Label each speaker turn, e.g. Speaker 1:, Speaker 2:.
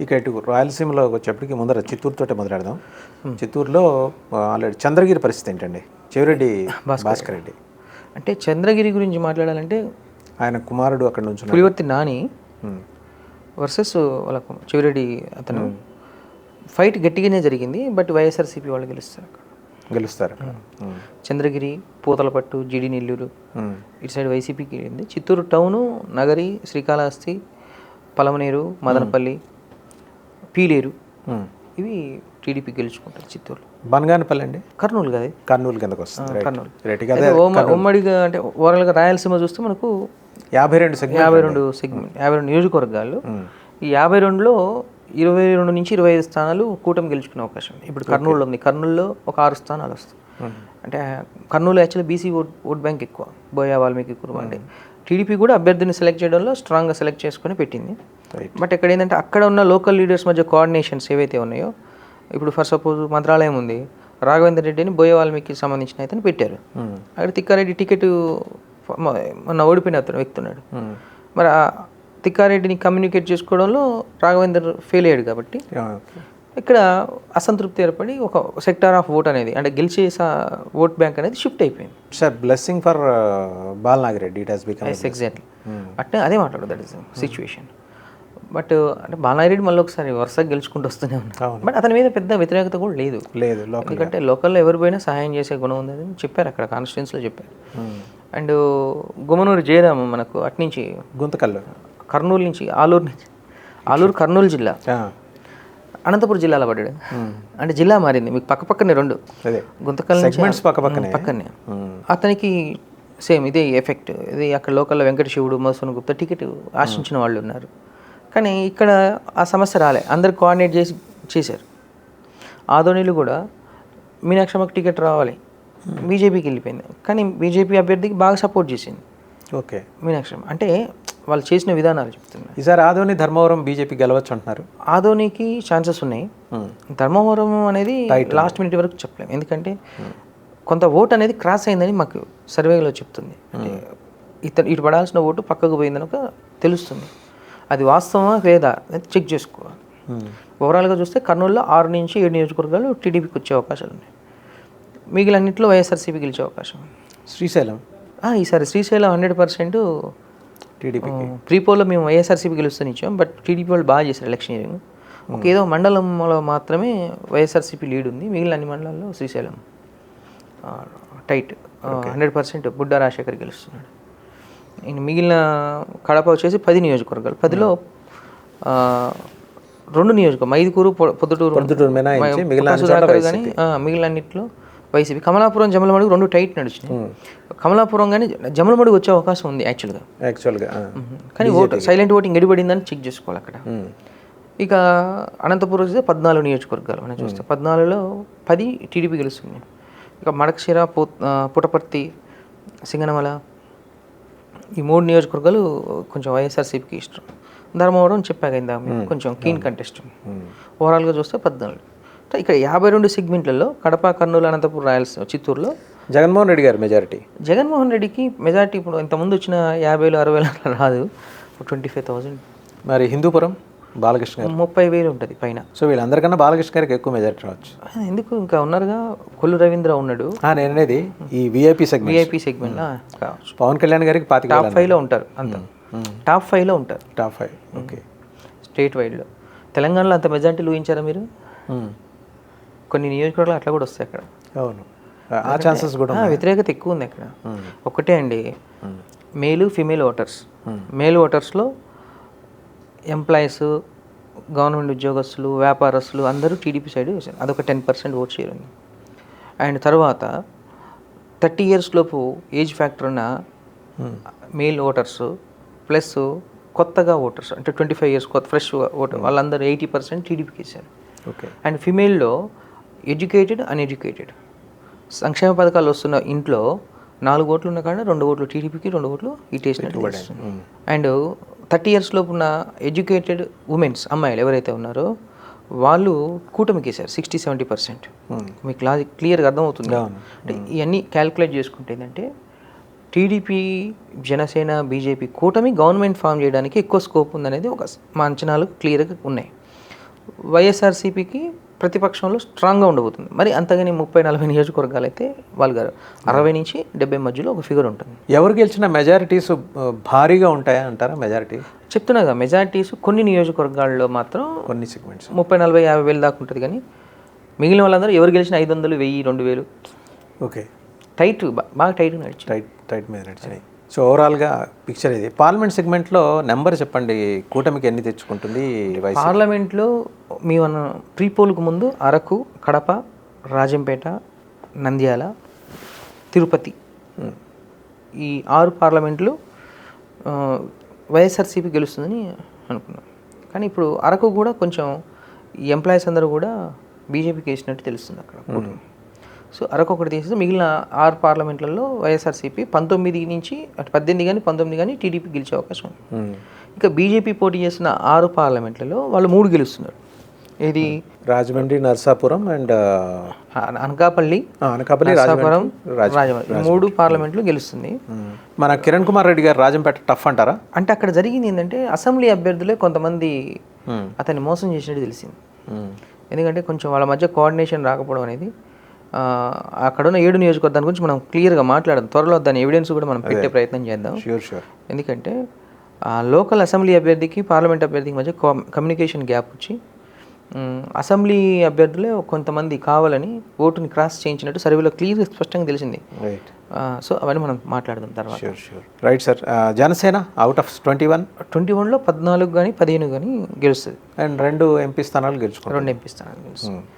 Speaker 1: ఇక ఇటు రాయలసీమలో వచ్చేప్పటికి ముందర చిత్తూరుతోటే మొదలెడదాం. చిత్తూరులో ఆల్రెడీ చంద్రగిరి పరిస్థితి ఏంటండి? చెవిరెడ్డి భాస్కర్ రెడ్డి.
Speaker 2: అంటే చంద్రగిరి గురించి మాట్లాడాలంటే
Speaker 1: ఆయన కుమారుడు అక్కడ నుంచి.
Speaker 2: పులివర్తి నాని వర్సెస్ వాళ్ళ చెవిరెడ్డి అతను ఫైట్ గట్టిగానే జరిగింది బట్ వైఎస్ఆర్సీపీ వాళ్ళు గెలుస్తారు అక్కడ.
Speaker 1: గెలుస్తారు.
Speaker 2: చంద్రగిరి పూతలపట్టు జిడి నెల్లూరు. ఇటు సైడ్ వైసీపీకి వెళ్ళింది. చిత్తూరు టౌను నగరి శ్రీకాళహస్తి పలమనేరు మదనపల్లి పీలేరు. ఇవి టీడీపీ గెలుచుకుంటారు చిత్తూరులో.
Speaker 1: బనగానపల్లి అండి?
Speaker 2: కర్నూలు కదా?
Speaker 1: కర్నూలు కిందకు వస్తుంది.
Speaker 2: కర్నూలు. ఉమ్మడిగా అంటే ఓవరాల్గా రాయలసీమ చూస్తే మనకు
Speaker 1: యాభై రెండు సెగ్మెంట్
Speaker 2: యాభై రెండు సెగ్మెంట్ యాభై రెండు నియోజకవర్గాలు. ఈ యాభై రెండులో ఇరవై రెండు నుంచి ఇరవై ఐదు స్థానాలు కూటమి గెలుచుకునే అవకాశం ఉంది. ఇప్పుడు కర్నూలులో ఉంది. కర్నూలులో ఒక ఆరు స్థానాలు వస్తాయి. అంటే Kurnool actually BC vote vote bank ఎక్కువ. బోయా వాల్మీకి కురుమ అంటే. టీడీపీ కూడా అభ్యర్థిని సెలెక్ట్ చేయడంలో స్ట్రాంగ్గా సెలెక్ట్ చేసుకొని పెట్టింది. బట్ ఇక్కడ ఏంటంటే అక్కడ ఉన్న లోకల్ లీడర్స్ మధ్య కోఆర్డినేషన్స్ ఏవైతే ఉన్నాయో ఇప్పుడు ఫర్ సపోజ్ మంత్రాలయం ఉంది రాఘవేంద్ర రెడ్డిని బోయ వాల్మీకి సంబంధించిన అయితే పెట్టారు. అక్కడ తిక్కారెడ్డి టికెట్ మొన్న ఓడిపోయిన అతను వ్యక్తి ఉన్నాడు. మరి ఆ తిక్కారెడ్డిని కమ్యూనికేట్ చేసుకోవడంలో రాఘవేందర్ ఫెయిల్ అయ్యాడు కాబట్టి ఇక్కడ అసంతృప్తి ఏర్పడి ఒక సెక్టార్ ఆఫ్ ఓట్ అనేది అంటే గెలిచే ఓట్ బ్యాంక్ అనేది షిఫ్ట్ అయిపోయింది.
Speaker 1: Sir blessing for Balanagireddy it has become
Speaker 2: exactly అట్నే అదే మాట్లాడు దట్ ఇస్ సిచ్యువేషన్ బట్ అంటే బాలారెడ్డి మళ్ళీ ఒకసారి వరుసగా గెలుచుకుంటూ వస్తూనే ఉన్నాడు బట్ అతని మీద పెద్ద వ్యతిరేకత కూడా లేదు.
Speaker 1: లేదు
Speaker 2: ఎందుకంటే లోకల్లో ఎవరు పోయినా సహాయం చేసే గుణం ఉందని చెప్పారు అక్కడ కాన్స్టిట్యున్సీలో చెప్పారు. అండ్ గుమ్మనూరు జయరామ్ మనకు అట్నుంచి
Speaker 1: గుంతకల్లు.
Speaker 2: కర్నూలు నుంచి ఆలూరు నుంచి ఆలూరు కర్నూలు జిల్లా. అనంతపురం జిల్లాలో పడ్డాడు. అంటే జిల్లా మారింది. మీకు పక్క పక్కనే రెండు. గుంతకల్
Speaker 1: సెగ్మెంట్స్ పక్క పక్కనే.
Speaker 2: పక్కనే. అతనికి సేమ్ ఇదే ఎఫెక్ట్. ఇది అక్కడ లోకల్లో వెంకట శివుడు మధుసూన్ గుప్తా టికెట్ ఆశించిన వాళ్ళు ఉన్నారు. కానీ ఇక్కడ ఆ సమస్య రాలే. అందరు కోఆర్డినేట్ చేసి చేశారు. ఆదోనిలు కూడా మీనాక్షమ్మకి టికెట్ రావాలి. బీజేపీకి వెళ్ళిపోయింది. కానీ బీజేపీ అభ్యర్థికి బాగా సపోర్ట్ చేసింది.
Speaker 1: ఓకే.
Speaker 2: మీనాక్షమ్మ అంటే వాళ్ళు చేసిన విధానాలు చెప్తున్నారు.
Speaker 1: ఈసారి ఆదోని ధర్మవరం బీజేపీ గెలవచ్చు అంటున్నారు
Speaker 2: ఆదోనికి ఛాన్సెస్ ఉన్నాయి. ధర్మవరం అనేది లాస్ట్ మినిట్ వరకు చెప్పలేము. ఎందుకంటే కొంత ఓట్ అనేది క్రాస్ అయిందని మాకు సర్వేలో చెప్తుంది. అంటే ఇతను ఇటు పడాల్సిన ఓటు పక్కకు పోయిందని ఒక తెలుస్తుంది. అది వాస్తవమా లేదా చెక్ చేసుకోవాలి. ఓవరాల్గా చూస్తే కర్నూలులో ఆరు నుంచి ఏడు నియోజకవర్గాలు టీడీపీకి వచ్చే అవకాశాలు ఉన్నాయి. మిగిలినన్నింటిలో వైఎస్ఆర్సీపీ గెలిచే అవకాశం
Speaker 1: శ్రీశైలం.
Speaker 2: ఈసారి శ్రీశైలం హండ్రెడ్ పర్సెంట్
Speaker 1: టీడీపీ
Speaker 2: ప్రీపోల్లో మేము వైఎస్ఆర్సీపీ గెలుస్తాను ఇచ్చాం బట్ టీడీపీ వాళ్ళు బాగా చేశారు ఎలక్షనీరింగ్ ఒక ఏదో మండలంలో మాత్రమే వైఎస్ఆర్సీపీ లీడ్ ఉంది మిగిలిన అన్ని మండలాల్లో Srisailam tight hundred percent Budda Rajasekhar గెలుస్తున్నాడు. మిగిలిన కడప వచ్చేసి పది నియోజకవర్గాలు. పదిలో రెండు నియోజకవర్గం మైదుకూరు పొ- పొద్దుటూరు
Speaker 1: మిగిలిన
Speaker 2: పుట్ట వైసీపీ. కమలాపురం జమలమడుగు రెండు టైట్ నడిచినాయి. కమలాపురం కానీ జమలమడుగు వచ్చే అవకాశం ఉంది యాక్చువల్గా
Speaker 1: యాక్చువల్గా
Speaker 2: కానీ ఓటు సైలెంట్ ఓటింగ్ ఎడిపడిందని చెక్ చేసుకోవాలి అక్కడ. ఇక అనంతపురం చూస్తే పద్నాలుగు నియోజకవర్గాలు మనం చూస్తే. పద్నాలుగులో పది టీడీపీ గెలుస్తుంది. ఇక మడకశిర పు పుటపర్తి సింగనమల ఈ మూడు నియోజకవర్గాలు కొంచెం వైఎస్ఆర్సీపీకి ఇష్టం. ధర్మవరం చెప్పాక కొంచెం కీన్ కంటెస్ట్ ఓవరాల్గా చూస్తే పద్నాలుగు. ఇక్కడ యాభై రెండు సెగ్మెంట్లలో కడప కర్నూలు అనంతపురం రాయలసీమ చిత్తూరులో
Speaker 1: జగన్మోహన్ రెడ్డి గారు మెజారిటీ
Speaker 2: జగన్మోహన్ రెడ్డికి మెజార్టీ ఇప్పుడు ఇంతకుముందు వచ్చిన యాభైలు అరవైలు అట్లా రాదు. ట్వంటీ ఫైవ్ థౌజండ్
Speaker 1: మరి హిందూపురం బాలకృష్ణ గారు?
Speaker 2: ముప్పై వేలు ఉంటుంది పైన.
Speaker 1: సో వీళ్ళందరికన్నా బాలకృష్ణ గారికి ఎక్కువ మెజారిటీ రావచ్చు.
Speaker 2: ఎందుకు? ఇంకా ఉన్నారుగా? కొల్లు రవీంద్ర ఉన్నాడు.
Speaker 1: ఆ, నేను అనేది ఈ విఐపి సెగ్మెంట్
Speaker 2: విఐపి సెగ్మెంట్ కావచ్చు.
Speaker 1: పవన్ కళ్యాణ్ గారికి పాతిక
Speaker 2: టాప్ ఫైవ్లో ఉంటారు అంత. టాప్ ఫైవ్లో ఉంటారు.
Speaker 1: టాప్ ఫైవ్ ఓకే
Speaker 2: స్టేట్ వైడ్లో తెలంగాణలో అంత మెజార్టీలు ఊహించారా మీరు? కొన్ని నియోజకవర్గాలు అట్లా కూడా వస్తాయి అక్కడ.
Speaker 1: అవును. ఆ- ఛాన్సెస్ కూడా
Speaker 2: వ్యతిరేకత ఎక్కువ ఉంది అక్కడ. ఒకటే అండి. Male female voters. మేల్ ఓటర్స్లో ఎంప్లాయీస్ గవర్నమెంట్ ఉద్యోగస్తులు వ్యాపారస్తులు అందరూ టీడీపీ సైడ్ వేశారు అదొక టెన్ పర్సెంట్ ఓట్ షేర్ ఉంది. అండ్ తర్వాత థర్టీ ఇయర్స్ లోపు ఏజ్ ఫ్యాక్టర్ ఉన్న మేల్ ఓటర్స్ ప్లస్ కొత్తగా ఓటర్స్ అంటే ట్వంటీ ఫైవ్ ఇయర్స్ కొత్త ఫ్రెష్ ఓటర్ వాళ్ళందరూ ఎయిటీ పర్సెంట్ టీడీపీకి వేశారు
Speaker 1: ఓకే.
Speaker 2: అండ్ ఫిమేల్లో ఎడ్యుకేటెడ్ అన్ఎడ్యుకేటెడ్. సంక్షేమ పథకాలు వస్తున్న ఇంట్లో నాలుగు ఓట్లు ఉన్న కాడ రెండు ఓట్లు టీడీపీకి రెండు ఓట్లు ఇటేసినట్టు అండ్ థర్టీ ఇయర్స్ లోపు ఉన్న ఎడ్యుకేటెడ్ ఉమెన్స్ అమ్మాయిలు ఎవరైతే ఉన్నారో వాళ్ళు కూటమికి వేశారు సిక్స్టీ సెవెంటీ పర్సెంట్. మీకు లాజిక్ క్లియర్గా అర్థమవుతుంది. అంటే ఇవన్నీ క్యాల్కులేట్ చేసుకుంటే ఏంటంటే టీడీపీ జనసేన బీజేపీ కూటమి గవర్నమెంట్ ఫామ్ చేయడానికి ఎక్కువ స్కోప్ ఉందనేది ఒక మా అంచనాలు క్లియర్గా ఉన్నాయి. వైఎస్ఆర్సీపీకి ప్రతిపక్షంలో స్ట్రాంగ్గా ఉండబోతుంది. మరి అంతగాని ముప్పై నలభై నియోజకవర్గాలు అయితే వాళ్ళు అరవై నుంచి డెబ్బై మధ్యలో ఒక ఫిగర్ ఉంటుంది.
Speaker 1: ఎవరు గెలిచిన మెజారిటీస్ భారీగా ఉంటాయా అంటారా మెజారిటీ
Speaker 2: చెప్తున్నాగా మెజారిటీస్ కొన్ని నియోజకవర్గాల్లో మాత్రం
Speaker 1: కొన్ని సెగ్మెంట్స్
Speaker 2: ముప్పై నలభై యాభై వేలు దాకా ఉంటుంది కానీ మిగిలిన వాళ్ళందరూ ఎవరు గెలిచిన ఐదు వందలు వెయ్యి రెండు వేలు
Speaker 1: ఓకే
Speaker 2: టైట్ బాగా టైట్ నడిచి
Speaker 1: టైట్ టైట్ మీద నడిచినాయి సో ఓవరాల్గా పిక్చర్ ఇది. పార్లమెంట్ సెగ్మెంట్లో నెంబర్ చెప్పండి. కూటమికి ఎన్ని తెచ్చుకుంటుంది
Speaker 2: పార్లమెంట్లో మీ మన ప్రీ పోల్కు ముందు అరకు కడప రాజంపేట నంద్యాల తిరుపతి. ఈ ఆరు పార్లమెంట్లు వైఎస్ఆర్సీపీ గెలుస్తుందని అనుకున్నాం. కానీ ఇప్పుడు అరకు కూడా కొంచెం ఎంప్లాయీస్ అందరూ కూడా బీజేపీకి వేసినట్టు తెలుస్తుంది అక్కడ. సో అరకు ఒకటి తీసేసి మిగిలిన ఆరు పార్లమెంట్లలో వైఎస్ఆర్సీపీ పంతొమ్మిది నుంచి అటు పద్దెనిమిది కానీ పంతొమ్మిది కానీ టీడీపీ గెలిచే అవకాశం ఉంది
Speaker 1: మ్మ్.
Speaker 2: ఇక బీజేపీ పోటీ చేసిన ఆరు పార్లమెంట్లలో వాళ్ళు మూడు గెలుస్తున్నారు ఇది
Speaker 1: రాజమండ్రి నర్సాపురం అండ్
Speaker 2: అన- అనకాపల్లి
Speaker 1: అనకాపల్లి
Speaker 2: నరసాపురం
Speaker 1: రాజమండ్రి
Speaker 2: మూడు పార్లమెంట్లు గెలుస్తుంది
Speaker 1: మ్మ్. మన కిరణ్ కుమార్ రెడ్డి గారు రాజంపేట టఫ్ అంటారా
Speaker 2: అంటే అక్కడ జరిగింది ఏంటంటే అసెంబ్లీ అభ్యర్థులే కొంతమంది
Speaker 1: మ్మ్.
Speaker 2: అతన్ని మోసం చేసినట్టు తెలిసింది. ఎందుకంటే కొంచెం వాళ్ళ మధ్య కోఆర్డినేషన్ రాకపోవడం అనేది అక్కడ ఉన్న ఏడు నియోజకవర్గాల గురించి మనం క్లియర్గా మాట్లాడదాం. త్వరలో దాని ఎవిడెన్స్ కూడా మనం పెట్టే ప్రయత్నం చేద్దాం.
Speaker 1: షూర్ షూర్
Speaker 2: ఎందుకంటే ఆ లోకల్ అసెంబ్లీ అభ్యర్థికి పార్లమెంట్ అభ్యర్థికి మధ్య కమ్యూనికేషన్ గ్యాప్ వచ్చి అసెంబ్లీ అభ్యర్థులే కొంతమంది కావాలని ఓటుని క్రాస్ చేయించినట్టు సర్వేలో క్లియర్గా స్పష్టంగా తెలిసింది. సో అవన్నీ మనం మాట్లాడదాం తర్వాత.
Speaker 1: Right sir Janasena out of twenty one
Speaker 2: twenty వన్లో పద్నాలుగు కానీ పదిహేను కానీ గెలుస్తుంది.
Speaker 1: అండ్ రెండు ఎంపీ స్థానాలు గెలుచుకుంటారు
Speaker 2: రెండు ఎంపీ స్థానాలు గెలుస్తుంది.